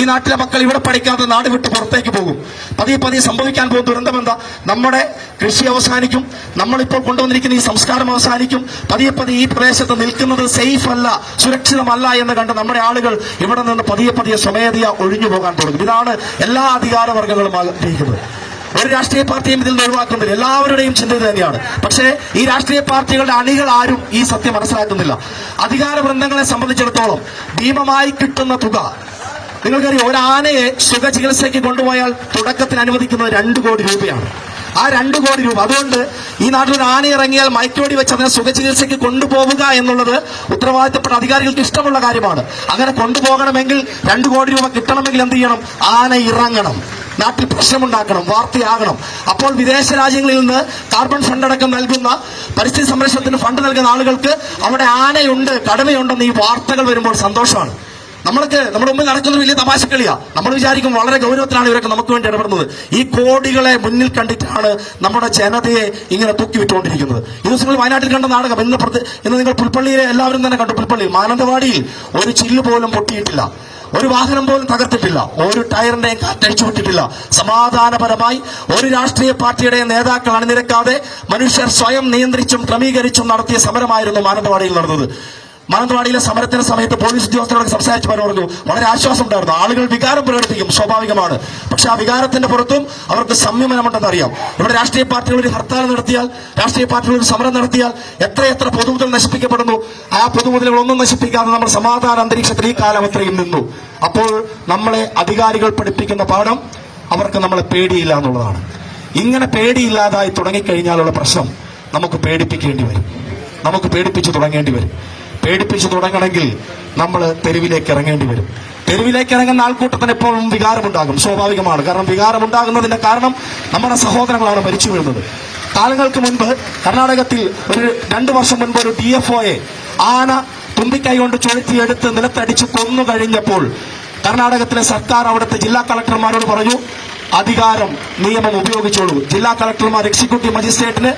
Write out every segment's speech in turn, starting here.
ഈ നാട്ടിലെ മക്കൾ ഇവിടെ പഠിക്കാതെ നാട് വിട്ട് പുറത്തേക്ക് പോകും. പതിയെ പതിയെ സംഭവിക്കാൻ പോകുന്ന ദുരന്തം എന്താ? നമ്മുടെ കൃഷി അവസാനിക്കും. നമ്മളിപ്പോൾ കൊണ്ടുവന്നിരിക്കുന്ന ഈ സംസ്കാരം അവസാനിക്കും. പതിയെ പതിയെ ഈ പ്രദേശത്ത് നിൽക്കുന്നത് സേഫ് അല്ല സുരക്ഷിതമല്ല എന്ന് കണ്ട് നമ്മുടെ ആളുകൾ ഇവിടെ നിന്ന് പതിയെ പതിയെ സ്വമേധയ ഒഴിഞ്ഞു പോകാൻ തുടങ്ങും. ഇതാണ് എല്ലാ അധികാരവർഗങ്ങളും ആഗ്രഹിക്കുന്നത്. ഒരു രാഷ്ട്രീയ പാർട്ടിയും ഇതിൽ നിന്ന് ഒഴിവാക്കുന്നില്ല. എല്ലാവരുടെയും ചിന്ത തന്നെയാണ്. പക്ഷേ ഈ രാഷ്ട്രീയ പാർട്ടികളുടെ അണികൾ ആരും ഈ സത്യം മനസ്സിലാക്കുന്നില്ല. അധികാര വൃന്ദങ്ങളെ സംബന്ധിച്ചിടത്തോളം ഭീമമായി കിട്ടുന്ന തുക നിങ്ങൾക്കറിയാം ഒരാനയെ ആനയെ സുഖ ചികിത്സയ്ക്ക് കൊണ്ടുപോയാൽ തുടക്കത്തിന് അനുവദിക്കുന്നത് രണ്ട് കോടി രൂപയാണ്. ആ രണ്ട് കോടി രൂപ അതുകൊണ്ട് ഈ നാട്ടിൽ ഒരു ആന ഇറങ്ങിയാൽ മയക്കോടി വെച്ച് അതിനെ സുഖ ചികിത്സയ്ക്ക് കൊണ്ടുപോവുക എന്നുള്ളത് ഉത്തരവാദിത്തപ്പെട്ട അധികാരികൾക്ക് ഇഷ്ടമുള്ള കാര്യമാണ്. അങ്ങനെ കൊണ്ടുപോകണമെങ്കിൽ രണ്ട് കോടി രൂപ കിട്ടണമെങ്കിൽ എന്ത് ചെയ്യണം? ആന ഇറങ്ങണം. നാട്ടിൽ പ്രശ്നമുണ്ടാക്കണം വാർത്തയാകണം. അപ്പോൾ വിദേശ രാജ്യങ്ങളിൽ നിന്ന് കാർബൺ ഫണ്ട് അടക്കം നൽകുന്ന പരിസ്ഥിതി സംരക്ഷണത്തിന് ഫണ്ട് നൽകുന്ന ആളുകൾക്ക് അവിടെ ആനയുണ്ട് കടമയുണ്ടെന്ന് ഈ വാർത്തകൾ വരുമ്പോൾ സന്തോഷമാണ്. നമ്മൾക്ക് നമ്മുടെ മുമ്പിൽ നടക്കുന്നത് വലിയ തമാശക്കളിയാ നമ്മൾ വിചാരിക്കും വളരെ ഗൗരവത്തിലാണ് ഇവരൊക്കെ നമുക്ക് വേണ്ടി ഇടപെടുന്നത്. ഈ കോടികളെ മുന്നിൽ കണ്ടിട്ടാണ് നമ്മുടെ ജനതയെ ഇങ്ങനെ തൂക്കി വിട്ടുകൊണ്ടിരിക്കുന്നത് ഈ ദിവസങ്ങളിൽ വയനാട്ടിൽ കണ്ട നാടകം ഇന്ന് ഇന്ന് നിങ്ങൾ പുൽപ്പള്ളിയിലെ എല്ലാവരും തന്നെ കണ്ടു. പുൽപ്പള്ളി മാനന്തവാടിയിൽ ഒരു ചില്ല് പോലും പൊട്ടിയിട്ടില്ല. ഒരു വാഹനം പോലും തകർത്തിട്ടില്ല. ഒരു ടയറിന്റെയും കാറ്റടിച്ചു വിട്ടിട്ടില്ല സമാധാനപരമായി ഒരു രാഷ്ട്രീയ പാർട്ടിയുടെ നേതാക്കൾ അണിനിരക്കാതെ മനുഷ്യർ സ്വയം നിയന്ത്രിച്ചും ക്രമീകരിച്ചും നടത്തിയ സമരമായിരുന്നു മാനന്തവാടിയിൽ നടന്നത്. മാനന്തവാടിയിലെ സമരത്തിന്റെ സമയത്ത് പോലീസ് ഉദ്യോഗസ്ഥരോട് സംസാരിച്ചു പറഞ്ഞു വളരെ ആശ്വാസം ഉണ്ടായിരുന്നു ആളുകൾ വികാരം പ്രകടിപ്പിക്കും സ്വാഭാവികമാണ്. പക്ഷെ ആ വികാരത്തിന്റെ പുറത്തും അവർക്ക് സംയമനമുണ്ടെന്ന് അറിയാം. ഇവിടെ രാഷ്ട്രീയ പാർട്ടികൾ ഒരു ഹർത്താൽ നടത്തിയാൽ രാഷ്ട്രീയ പാർട്ടികൾ ഒരു സമരം നടത്തിയാൽ എത്രയെത്ര പൊതുമുതൽ നശിപ്പിക്കപ്പെടുന്നു. ആ പൊതുമുതലുകളൊന്നും നശിപ്പിക്കാതെ നമ്മൾ സമാധാന അന്തരീക്ഷത്തിൽ ഈ കാലം അത്രയും നിന്നു. അപ്പോൾ നമ്മളെ അധികാരികൾ പഠിപ്പിക്കുന്ന പാഠം അവർക്ക് നമ്മളെ പേടിയില്ല എന്നുള്ളതാണ്. ഇങ്ങനെ പേടിയില്ലാതായി തുടങ്ങിക്കഴിഞ്ഞാലുള്ള പ്രശ്നം നമുക്ക് പേടിപ്പിക്കേണ്ടി വരും. നമുക്ക് പേടിപ്പിച്ചു തുടങ്ങേണ്ടി വരും. പേടിപ്പിച്ചു തുടങ്ങണമെങ്കിൽ നമ്മൾ തെരുവിലേക്ക് ഇറങ്ങേണ്ടി വരും. തെരുവിലേക്ക് ഇറങ്ങുന്ന ആൾക്കൂട്ടത്തിന് എപ്പോഴും വികാരമുണ്ടാകും. സ്വാഭാവികമാണ്. കാരണം വികാരമുണ്ടാകുന്നതിന്റെ കാരണം നമ്മുടെ സഹോദരങ്ങളാണ് മരിച്ചു വീഴുന്നത്. കാലങ്ങൾക്ക് മുൻപ് കർണാടകത്തിൽ ഒരു രണ്ടു വർഷം മുൻപ് ഒരു ഡി എഫ് ഒയെ ആന തുമ്പിക്കൈ കൊണ്ട് ചുഴത്തിയെടുത്ത് നിലത്തടിച്ച് കൊന്നു കഴിഞ്ഞപ്പോൾ കർണാടകത്തിലെ സർക്കാർ അവിടുത്തെ ജില്ലാ കളക്ടർമാരോട് പറഞ്ഞു അധികാരം നിയമം ഉപയോഗിച്ചോളൂ. ജില്ലാ കളക്ടർമാർ എക്സിക്യൂട്ടീവ് മജിസ്ട്രേറ്റിന്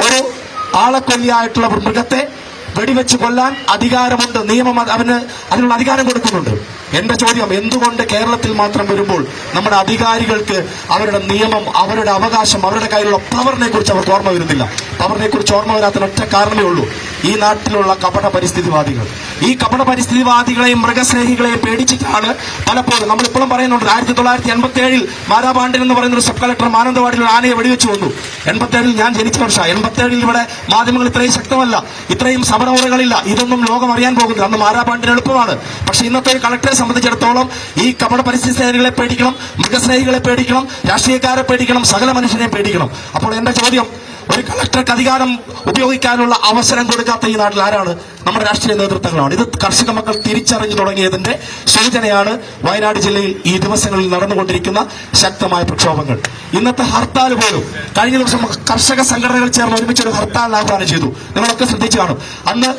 ഒരു ആളക്കൊല്ലിയായിട്ടുള്ള മൃഗത്തെ വെടിവെച്ച് കൊല്ലാൻ അധികാരമുണ്ട്. നിയമം അവന് അതിനുള്ള അധികാരം കൊടുക്കുന്നുണ്ട്. എന്റെ ചോദ്യം എന്തുകൊണ്ട് കേരളത്തിൽ മാത്രം വരുമ്പോൾ നമ്മുടെ അധികാരികൾക്ക് അവരുടെ നിയമം അവരുടെ അവകാശം അവരുടെ കയ്യിലുള്ള പവറിനെ കുറിച്ച് അവർക്ക് ഓർമ്മ വരുന്നില്ല. പവറിനെ കുറിച്ച് ഓർമ്മ വരാത്ത ഒറ്റ കാരണമേ ഉള്ളൂ. ഈ നാട്ടിലുള്ള കപട പരിസ്ഥിതിവാദികൾ. ഈ കപട പരിസ്ഥിതിവാദികളെയും മൃഗസ്നേഹികളെയും പേടിച്ചിട്ടാണ് പലപ്പോഴും നമ്മളിപ്പോഴും പറയുന്നുണ്ട് ആയിരത്തി തൊള്ളായിരത്തി എൺപത്തി ഏഴിൽ മാരാപാണ്ഡ്യൻ എന്ന് പറയുന്ന ഒരു സബ് കളക്ടർ മാനന്തവാടിയിൽ ഒരു ആനയെ വെടിവെച്ച് വന്നു എൺപത്തി ഏഴിൽ ഞാൻ ജനിച്ച വർഷം. എൺപത്തി ഏഴിൽ ഇവിടെ മാധ്യമങ്ങൾ ഇത്രയും ശക്തമല്ല ഇത്രയും സമരമുറകളില്ല. ഇതൊന്നും ലോകം അറിയാൻ പോകുന്നില്ല. അന്ന് മാരാപാണ്ഡ്യൻ എളുപ്പമാണ്. പക്ഷെ ഇന്നത്തെ ഒരു കളക്ടറെ സംബന്ധിച്ചിടത്തോളം ഈ കപട പരിസ്ഥിതി സ്നേഹികളെ പേടിക്കണം മൃഗസ്നേഹികളെ പേടിക്കണം രാഷ്ട്രീയക്കാരെ പേടിക്കണം സകല മനുഷ്യനെ പേടിക്കണം. അപ്പോൾ എന്റെ ചോദ്യം ഒരു കളക്ടർക്ക് അധികാരം ഉപയോഗിക്കാനുള്ള അവസരം കൊടുക്കാത്ത ഈ നാട്ടിൽ ആരാണ്? നമ്മുടെ രാഷ്ട്രീയ നേതൃത്വങ്ങളാണ്. ഇത് കർഷക മക്കൾ തിരിച്ചറിഞ്ഞു തുടങ്ങിയതിന്റെ സൂചനയാണ് വയനാട് ജില്ലയിൽ ഈ ദിവസങ്ങളിൽ നടന്നുകൊണ്ടിരിക്കുന്ന ശക്തമായ പ്രക്ഷോഭങ്ങൾ. ഇന്നത്തെ ഹർത്താൽ പോലും കഴിഞ്ഞ ദിവസം കർഷക സംഘടനകൾ ചേർന്ന് ഒരുമിച്ച് ഒരു ഹർത്താൽ ആഹ്വാനം ചെയ്തു. നിങ്ങളൊക്കെ ശ്രദ്ധിച്ചു കാണും. അന്ന്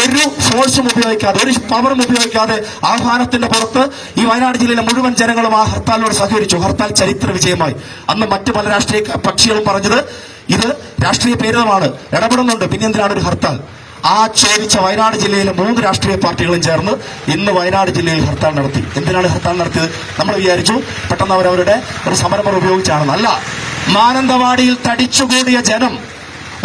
ഒരു ഫോഴ്സും ഉപയോഗിക്കാതെ ഒരു പവറും ഉപയോഗിക്കാതെ ആഹ്വാനത്തിന്റെ പുറത്ത് ഈ വയനാട് ജില്ലയിലെ മുഴുവൻ ജനങ്ങളും ആ ഹർത്താലിനോട് സഹകരിച്ചു. ഹർത്താൽ ചരിത്ര വിജയമായി. അന്ന് മറ്റു പല രാഷ്ട്രീയ കക്ഷികളും പറഞ്ഞത് ഇത് രാഷ്ട്രീയ പേരിതമാണ് ഇടപെടുന്നുണ്ട്. പിന്നെ എന്തിനാണ് ഒരു ഹർത്താൽ? ആ ചോദിച്ച വയനാട് ജില്ലയിലെ മൂന്ന് രാഷ്ട്രീയ പാർട്ടികളും ചേർന്ന് ഇന്ന് വയനാട് ജില്ലയിൽ ഹർത്താൽ നടത്തി. എന്തിനാണ് ഹർത്താൽ നടത്തിയത്? നമ്മൾ വിചാരിച്ചു പെട്ടെന്ന് അവരവരുടെ ഒരു സമരമുറ ഉപയോഗിച്ചാണ്. അല്ല മാനന്തവാടിയിൽ തടിച്ചുകൂടിയ ജനം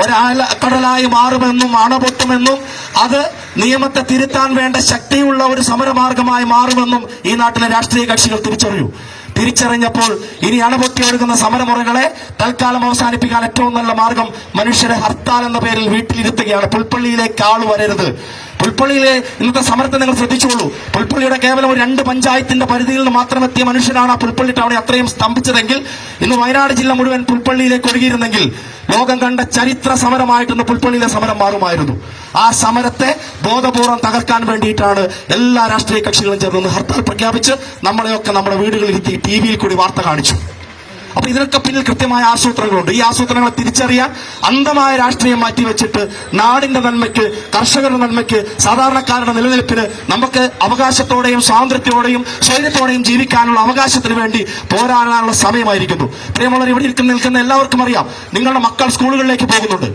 ഒരാല കടലായി മാറുമെന്നും അണപൊട്ടുമെന്നും അത് നിയമത്തെ തിരുത്താൻ വേണ്ട ശക്തിയുള്ള ഒരു സമരമാർഗമായി മാറുമെന്നും ഈ നാട്ടിലെ രാഷ്ട്രീയ കക്ഷികൾ തിരിച്ചറിയൂ തിരിച്ചറിഞ്ഞപ്പോൾ ഇനി അണപൊട്ടി ഒഴുകുന്ന സമരമുറകളെ തൽക്കാലം അവസാനിപ്പിക്കാൻ ഏറ്റവും നല്ല മാർഗം മനുഷ്യരെ ഹർത്താൽ എന്ന പേരിൽ വീട്ടിലിരുത്തുകയാണ്. പുൽപ്പള്ളിയിലേക്ക് ആൾ വരരുത്. പുൽപ്പള്ളിയിലെ ഇന്നത്തെ സമരത്തെ നിങ്ങൾ ശ്രദ്ധിച്ചോളൂ പുൽപ്പള്ളിയുടെ കേവലം ഒരു രണ്ട് പഞ്ചായത്തിന്റെ പരിധിയിൽ നിന്ന് മാത്രം എത്തിയ മനുഷ്യനാണ് ആ പുൽപ്പള്ളി ടൗണെ അത്രയും സ്തംഭിച്ചതെങ്കിൽ ഇന്ന് വയനാട് ജില്ല മുഴുവൻ പുൽപ്പള്ളിയിലേക്ക് ഒഴുകിയിരുന്നെങ്കിൽ ലോകം കണ്ട ചരിത്ര സമരമായിട്ടൊന്ന് പുൽപ്പള്ളിയിലെ സമരം മാറുമായിരുന്നു. ആ സമരത്തെ ബോധപൂർവം തകർക്കാൻ വേണ്ടിയിട്ടാണ് എല്ലാ രാഷ്ട്രീയ കക്ഷികളും ചേർന്ന് ഹർത്താൽ പ്രഖ്യാപിച്ച് നമ്മളെയൊക്കെ നമ്മുടെ വീടുകളിൽ ഇരുത്തി ടി വിയിൽ കൂടി വാർത്ത കാണിച്ചു. അപ്പൊ ഇതിനൊക്കെ പിന്നിൽ കൃത്യമായ ആസൂത്രങ്ങളുണ്ട് ഈ ആസൂത്രങ്ങളെ തിരിച്ചറിയാൻ അന്ധമായ രാഷ്ട്രീയം മാറ്റിവെച്ചിട്ട് നാടിന്റെ നന്മയ്ക്ക് കർഷകരുടെ നന്മയ്ക്ക് സാധാരണക്കാരുടെ നിലനിൽപ്പിന് നമുക്ക് അവകാശത്തോടെയും സ്വാതന്ത്ര്യത്തോടെയും സ്വൈര്യത്തോടെയും ജീവിക്കാനുള്ള അവകാശത്തിന് വേണ്ടി പോരാടാനുള്ള സമയമായിരിക്കുന്നു. പ്രിയമുള്ളവർ ഇവിടെ ഇരിക്കുന്ന നിൽക്കുന്ന എല്ലാവർക്കും അറിയാം. നിങ്ങളുടെ മക്കൾ സ്കൂളുകളിലേക്ക് പോകുന്നുണ്ട്.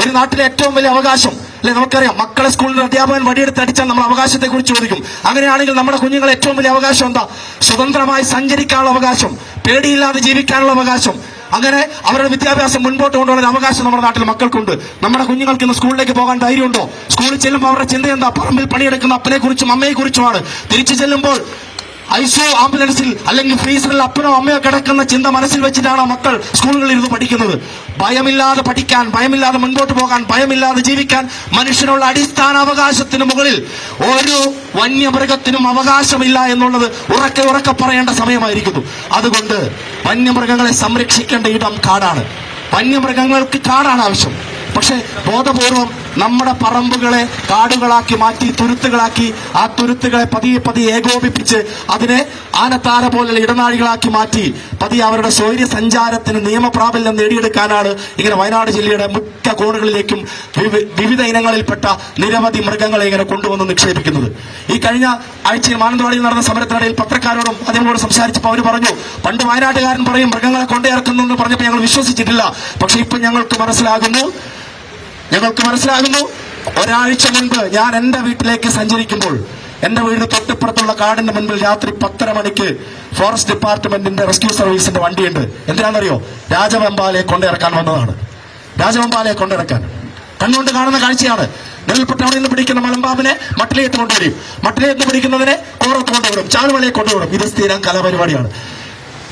ഒരു നാട്ടിലെ ഏറ്റവും വലിയ അവകാശം അല്ലെ നമുക്കറിയാം മക്കളെ സ്കൂളിൽ അധ്യാപകൻ വടിയെടുത്ത് അടിച്ചാൽ നമ്മൾ അവകാശത്തെ കുറിച്ച് ചോദിക്കും. അങ്ങനെയാണെങ്കിൽ നമ്മുടെ കുഞ്ഞുങ്ങൾ ഏറ്റവും വലിയ അവകാശം എന്താ? സ്വതന്ത്രമായി സഞ്ചരിക്കാനുള്ള അവകാശം പേടിയില്ലാതെ ജീവിക്കാനുള്ള അവകാശം. അങ്ങനെ അവരുടെ വിദ്യാഭ്യാസം മുൻപോട്ട് കൊണ്ടുപോകാൻ അവകാശം നമ്മുടെ നാട്ടിൽ മക്കൾക്കുണ്ട്. നമ്മുടെ കുഞ്ഞുങ്ങൾക്ക് ഇന്ന് സ്കൂളിലേക്ക് പോകാൻ ധൈര്യമുണ്ടോ? സ്കൂളിൽ ചെല്ലുമ്പോൾ അവരുടെ ചിന്ത എന്താ? പറമ്പിൽ പണിയെടുക്കുന്ന അപ്പനെ കുറിച്ചും അമ്മയെ കുറിച്ചുമാണ് തിരിച്ചു ചെല്ലുമ്പോൾ ഐസോ ആംബുലൻസിൽ അല്ലെങ്കിൽ ഫ്രീസറിൽ അപ്പനോ അമ്മയോ കിടക്കുന്ന ചിന്ത മനസ്സിൽ വെച്ചിട്ടാണ് മക്കൾ സ്കൂളുകളിൽ ഇരുന്ന് പഠിക്കുന്നത്. ഭയമില്ലാതെ പഠിക്കാൻ ഭയമില്ലാതെ മുൻപോട്ട് പോകാൻ ഭയമില്ലാതെ ജീവിക്കാൻ മനുഷ്യനുള്ള അടിസ്ഥാന അവകാശത്തിന് മുകളിൽ ഒരു വന്യമൃഗത്തിനും അവകാശമില്ല എന്നുള്ളത് ഉറക്കെ ഉറക്കെ പറയേണ്ട സമയമായിരിക്കുന്നു. അതുകൊണ്ട് വന്യമൃഗങ്ങളെ സംരക്ഷിക്കേണ്ട ഇടം കാടാണ്. വന്യമൃഗങ്ങൾക്ക് കാടാണ് ആവശ്യം. പക്ഷേ ബോധപൂർവം നമ്മുടെ പറമ്പുകളെ കാടുകളാക്കി മാറ്റി തുരുത്തുകളാക്കി ആ തുരുത്തുകളെ പതിയെ പതിയെ ഏകോപിപ്പിച്ച് അതിനെ ആനത്താര പോലുള്ള ഇടനാഴികളാക്കി മാറ്റി പതിയെ അവരുടെ സ്വൈര്യ സഞ്ചാരത്തിന് നിയമപ്രാബല്യം നേടിയെടുക്കാനാണ് ഇങ്ങനെ വയനാട് ജില്ലയുടെ മിക്ക കോണുകളിലേക്കും വിവിധ ഇനങ്ങളിൽപ്പെട്ട നിരവധി മൃഗങ്ങളെ ഇങ്ങനെ കൊണ്ടുവന്ന് നിക്ഷേപിക്കുന്നത്. ഈ കഴിഞ്ഞ ആഴ്ചയിൽ മാനന്തവാടിയിൽ നടന്ന സമരത്തിനിടയിൽ പത്രക്കാരോടും അതിനോട് സംസാരിച്ചപ്പോൾ അവർ പറഞ്ഞു പണ്ട് വയനാട്ടുകാരൻ പറയും മൃഗങ്ങളെ കൊണ്ടിറക്കുന്നു എന്ന് പറഞ്ഞപ്പോൾ ഞങ്ങൾ വിശ്വസിച്ചിട്ടില്ല. പക്ഷെ ഇപ്പം ഞങ്ങൾക്ക് മനസ്സിലാകുന്നു ഞങ്ങൾക്ക് മനസ്സിലാകുന്നു. ഒരാഴ്ച മുൻപ് ഞാൻ എന്റെ വീട്ടിലേക്ക് സഞ്ചരിക്കുമ്പോൾ എന്റെ വീടിന് തൊട്ടിപ്പുറത്തുള്ള കാടിന്റെ മുൻപിൽ രാത്രി പത്തര മണിക്ക് ഫോറസ്റ്റ് ഡിപ്പാർട്ട്മെന്റിന്റെ റെസ്ക്യൂ സർവീസിന്റെ വണ്ടിയുണ്ട്. എന്തിനാണെന്നറിയോ? രാജവെമ്പാലയെ കൊണ്ടിറക്കാൻ വന്നതാണ്. രാജവെമ്പാലയെ കൊണ്ടിറക്കാൻ. കണ്ണുകൊണ്ട് കാണുന്ന കാഴ്ചയാണ്. നെൽപ്പട്ടവണിൽ നിന്ന് പിടിക്കുന്ന മലമ്പാമ്പിനെ മട്ടിലേത്ത് കൊണ്ടുവരും. മട്ടിലേത്ത് പിടിക്കുന്നതിനെ കോറത്ത് കൊണ്ടുവിടും. ചാലുവളയെ കൊണ്ടുവിടും. ഇത് സ്ഥിരം കലപരിപാടിയാണ്.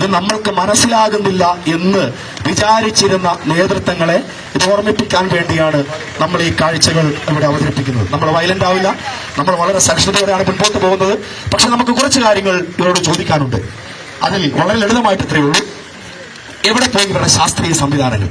ഇത് നമ്മൾക്ക് മനസ്സിലാകുന്നില്ല എന്ന് വിചാരിച്ചിരുന്ന നേതൃത്വങ്ങളെ ഇത് ഓർമ്മിപ്പിക്കാൻ വേണ്ടിയാണ് നമ്മൾ ഈ കാഴ്ചകൾ ഇവിടെ അവതരിപ്പിക്കുന്നത്. നമ്മൾ വയലന്റ് ആവില്ല. നമ്മൾ വളരെ സഹിഷ്ണുതയോടെയാണ് മുൻപോട്ട് പോകുന്നത്. പക്ഷെ നമുക്ക് കുറച്ച് കാര്യങ്ങൾ ഇവരോട് ചോദിക്കാനുണ്ട്. അതിൽ വളരെ ലളിതമായിട്ട് ഇത്രയേ ഉള്ളൂ. എവിടെ പോയി ഇവരുടെ ശാസ്ത്രീയ സംവിധാനങ്ങൾ?